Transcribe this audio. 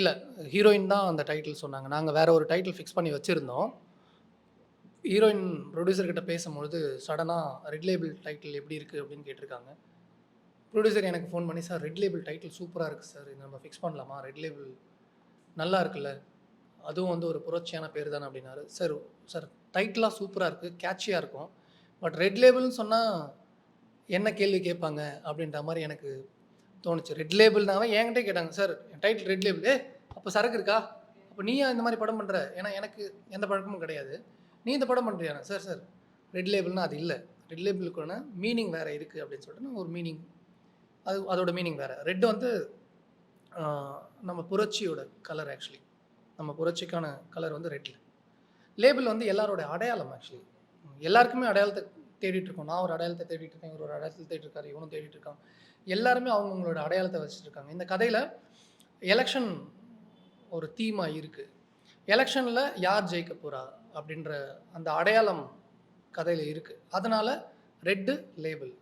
இல்லை ஹீரோயின் தான் அந்த டைட்டில் சொன்னாங்க. நாங்கள் வேறு ஒரு டைட்டில் ஃபிக்ஸ் பண்ணி வச்சுருந்தோம். ஹீரோயின் ப்ரொடியூசர்கிட்ட பேசும்பொழுது சடனாக ரெட் லேபிள் டைட்டில் எப்படி இருக்குது அப்படின்னு கேட்டிருக்காங்க. ப்ரொடியூசர் எனக்கு ஃபோன் பண்ணி சார் ரெட் லேபிள் டைட்டில் சூப்பராக இருக்குது சார். இது நம்ம ஃபிக்ஸ் பண்ணலாமா? ரெட் லேபிள் நல்லா இருக்குல்ல. அதுவும் வந்து ஒரு புரட்சியான பேர் தானே அப்படின்னாரு. சார் சார் டைட்டிலாக சூப்பராக இருக்குது கேட்சியாக இருக்கும். பட் ரெட் லேபிள்னு சொன்னால் என்ன கேள்வி கேட்பாங்க? அப்படின்ற மாதிரி எனக்கு தோணுச்சு. ரெட் லேபிள்னாவே என்கிட்ட கேட்டாங்க சார் என் டைட்டில் ரெட் லேபிள் அப்போ சரக்கு இருக்கா? அப்போ நீயா இந்த மாதிரி படம் பண்ணுற ஏன்னா எனக்கு எந்த பழக்கமும் கிடையாது. நீ இந்த படம் பண்ணுறியா சார் சார் ரெட் லேபிள்னா அது இல்லை. ரெட் லேபிளுக்கான மீனிங் வேறு இருக்குது அப்படின்னு சொல்லிட்டு நான் ஒரு மீனிங் அது அதோட மீனிங் வேறு. ரெட் வந்து நம்ம புரட்சியோட கலர் ஆக்சுவலி நம்ம புரட்சிக்கான கலர் வந்து ரெட்டில் லேபிள் வந்து எல்லாரோட அடையாளம் ஆக்சுவலி எல்லாருக்குமே அடையாளத்தை தேடிட்டு இருக்கோம் நான் ஒரு அடையாளத்தை தேடிட்டு இருக்கேன் இவர் ஒரு அடையாளத்தை தேடிட்டு இருக்காரு இவனும் தேடிட்டு இருக்கான் எல்லாருமே அவங்கவுங்களோட அடையாளத்தை வச்சுட்டு இருக்காங்க இந்த கதையில் எலெக்ஷன் ஒரு தீமாக இருக்குது எலெக்ஷனில் யார் ஜெயிக்க போகிறா அப்படின்ற அந்த அடையாளம் கதையில் இருக்குது அதனால் ரெட்டு லேபிள்